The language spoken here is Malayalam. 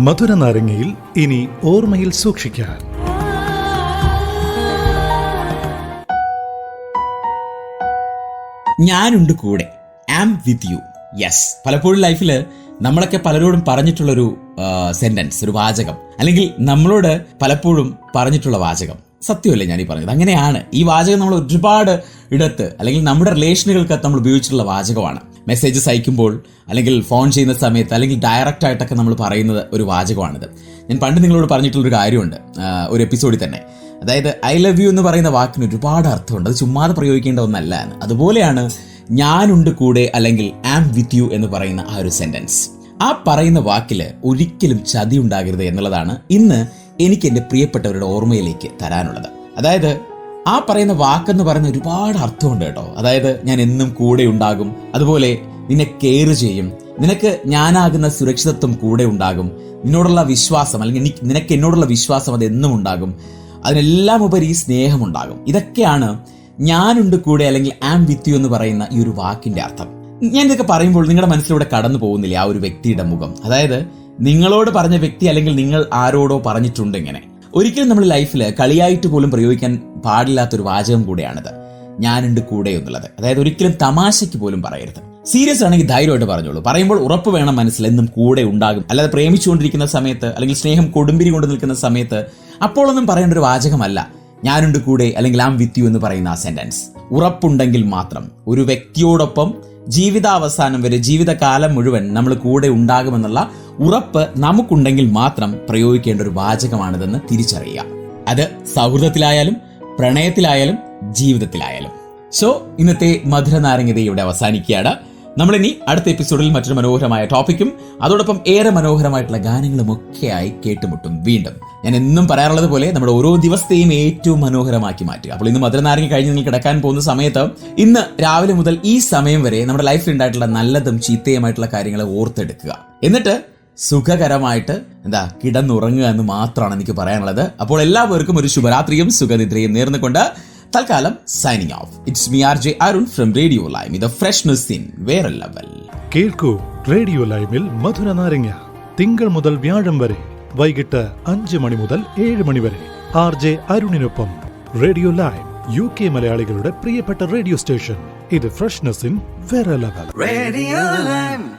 മധുര നാരങ്ങയിൽ ഇനി ഓർമ്മയിൽ സൂക്ഷിക്കാൻ. ഞാനുണ്ട് കൂടെ. ആം വിത്ത് യു യെസ് പലപ്പോഴും ലൈഫിൽ നമ്മളൊക്കെ പലരോടും പറഞ്ഞിട്ടുള്ളൊരു സെന്റൻസ് ഒരു വാചകം. അല്ലെങ്കിൽ നമ്മളോട് പലപ്പോഴും പറഞ്ഞിട്ടുള്ള വാചകം. സത്യമല്ലേ ഈ പറഞ്ഞത്? അങ്ങനെയാണ്. ഈ വാചകം നമ്മൾ ഒരുപാട് ഇടത്ത് അല്ലെങ്കിൽ നമ്മുടെ റിലേഷനുകൾക്കകത്ത് നമ്മൾ ഉപയോഗിച്ചിട്ടുള്ള വാചകമാണ്. മെസ്സേജസ് അയക്കുമ്പോൾ അല്ലെങ്കിൽ ഫോൺ ചെയ്യുന്ന സമയത്ത് അല്ലെങ്കിൽ ഡയറക്റ്റ് ആയിട്ടൊക്കെ നമ്മൾ പറയുന്നത് ഒരു വാചകമാണിത്. ഞാൻ പണ്ട് നിങ്ങളോട് പറഞ്ഞിട്ടുള്ളൊരു കാര്യമുണ്ട്. ഒരു എപ്പിസോഡിൽ തന്നെ. അതായത് ഐ ലവ് യു എന്ന് പറയുന്ന വാക്കിന് ഒരുപാട് അർത്ഥമുണ്ട്. അത് ചുമ്മാതെ പ്രയോഗിക്കേണ്ട ഒന്നല്ല എന്ന്. അതുപോലെയാണ് ഞാനുണ്ട് കൂടെ അല്ലെങ്കിൽ ആം വിത്ത് യു എന്ന് പറയുന്ന ആ ഒരു സെന്റൻസ് ആ പറയുന്ന വാക്കിൽ ഒരിക്കലും ചതി ഉണ്ടാകരുത് എന്നുള്ളതാണ് ഇന്ന് എനിക്ക് എന്റെ പ്രിയപ്പെട്ടവരുടെ ഓർമ്മയിലേക്ക് തരാനുള്ളത്. അതായത് ആ പറയുന്ന വാക്കെന്ന് പറയുന്ന ഒരുപാട് അർത്ഥമുണ്ട് കേട്ടോ. അതായത് ഞാൻ എന്നും കൂടെ ഉണ്ടാകും. അതുപോലെ നിന്നെ കെയർ ചെയ്യും. നിനക്ക് ഞാനാകുന്ന സുരക്ഷിതത്വം കൂടെ ഉണ്ടാകും. നിന്നോടുള്ള വിശ്വാസം അല്ലെങ്കിൽ നിനക്ക് എന്നോടുള്ള വിശ്വാസം അത് എന്നും ഉണ്ടാകും. അതിനെല്ലാം ഉപരി സ്നേഹമുണ്ടാകും ഇതൊക്കെയാണ് ഞാനുണ്ട് കൂടെ അല്ലെങ്കിൽ ആം വിത്ത് യു എന്ന് പറയുന്ന ഈ ഒരു വാക്കിന്റെ അർത്ഥം. ഞാൻ ഇതൊക്കെ പറയുമ്പോൾ നിങ്ങളുടെ മനസ്സിലൂടെ കടന്നു പോകുന്നില്ല ആ ഒരു വ്യക്തിയുടെ മുഖം? അതായത് നിങ്ങളോട് പറഞ്ഞ വ്യക്തി അല്ലെങ്കിൽ നിങ്ങൾ ആരോടോ പറഞ്ഞിട്ടുണ്ട് ഇങ്ങനെ. ഒരിക്കലും നമ്മൾ ലൈഫിൽ കളിയായിട്ട് പോലും പ്രയോഗിക്കാൻ പാടില്ലാത്തൊരു വാചകം കൂടെയാണിത്. ഞാനുണ്ട് കൂടെ എന്നുള്ളത്. അതായത് ഒരിക്കലും തമാശയ്ക്ക് പോലും പറയരുത്. സീരിയസ് ആണെങ്കിൽ ധൈര്യമായിട്ട് പറഞ്ഞോളൂ. പറയുമ്പോൾ ഉറപ്പ് വേണം മനസ്സിൽ എന്നും കൂടെ ഉണ്ടാകും. അല്ലാതെ പ്രേമിച്ചുകൊണ്ടിരിക്കുന്ന സമയത്ത് അല്ലെങ്കിൽ സ്നേഹം കൊടുമ്പിരി കൊണ്ട് നിൽക്കുന്ന സമയത്ത് അപ്പോഴൊന്നും പറയേണ്ട ഒരു വാചകമല്ല. ഞാനുണ്ട് കൂടെ അല്ലെങ്കിൽ ആം വിത്ത് യു എന്ന് പറയുന്ന ആ സെന്റൻസ് ഉറപ്പുണ്ടെങ്കിൽ മാത്രം ഒരു വ്യക്തിയോടൊപ്പം ജീവിതാവസാനം വരെ ജീവിതകാലം മുഴുവൻ നമ്മൾ കൂടെ ഉണ്ടാകുമെന്നുള്ള ഉറപ്പ് നമുക്കുണ്ടെങ്കിൽ മാത്രം പ്രയോഗിക്കേണ്ട ഒരു വാചകമാണിതെന്ന് തിരിച്ചറിയുക. അത് സൗഹൃദത്തിലായാലും പ്രണയത്തിലായാലും ജീവിതത്തിലായാലും. സോ ഇന്നത്തെ മധുര നാരങ്ങത ഇവിടെ അവസാനിക്കുകയാണ്. നമ്മളിനി അടുത്ത എപ്പിസോഡിൽ മറ്റൊരു മനോഹരമായ ടോപ്പിക്കും അതോടൊപ്പം ഏറെ മനോഹരമായിട്ടുള്ള ഗാനങ്ങളും ഒക്കെയായി കേട്ടുമുട്ടും വീണ്ടും. ഞാൻ എന്നും പറയാറുള്ളത് പോലെ നമ്മുടെ ഓരോ ദിവസത്തെയും ഏറ്റവും മനോഹരമാക്കി മാറ്റുക. അപ്പോൾ ഇന്ന് മധുര നാരങ്ങ കഴിഞ്ഞ് നിങ്ങൾ കിടക്കാൻ പോകുന്ന സമയത്ത് ഇന്ന് രാവിലെ മുതൽ ഈ സമയം വരെ നമ്മുടെ ലൈഫിൽ ഉണ്ടായിട്ടുള്ള നല്ലതും ചീത്തയുമായിട്ടുള്ള കാര്യങ്ങളെ ഓർത്തെടുക്കുക. എന്നിട്ട് സുഖകരമായിട്ട് എന്താ കിടന്നുറങ്ങുക എന്ന് മാത്രമാണ് എനിക്ക് പറയാനുള്ളത്. അപ്പോൾ എല്ലാവർക്കും ഒരു ശുഭരാത്രിയും സുഖനിദ്രയും നേർന്നുകൊണ്ട് തൽക്കാലം signing off it's me R J Arun from Radio Lime ഇത് ഫ്രഷ്നസ് ഇൻ വേറെ ലെവൽ കേൾക്കൂ റേഡിയോ ലൈമിൽ മധുര നാരങ്ങ. തിങ്കൾ മുതൽ വ്യാഴം വരെ വൈകിട്ട് അഞ്ച് മണി മുതൽ ഏഴ് മണി വരെ. ആർ ജെ അരുണിനൊപ്പം റേഡിയോ ലൈം യു കെ മലയാളികളുടെ പ്രിയപ്പെട്ട റേഡിയോ സ്റ്റേഷൻ ഇത് ഫ്രഷ്നസ് ഇൻ വേറെ ലെവൽ റേഡിയോ Lime.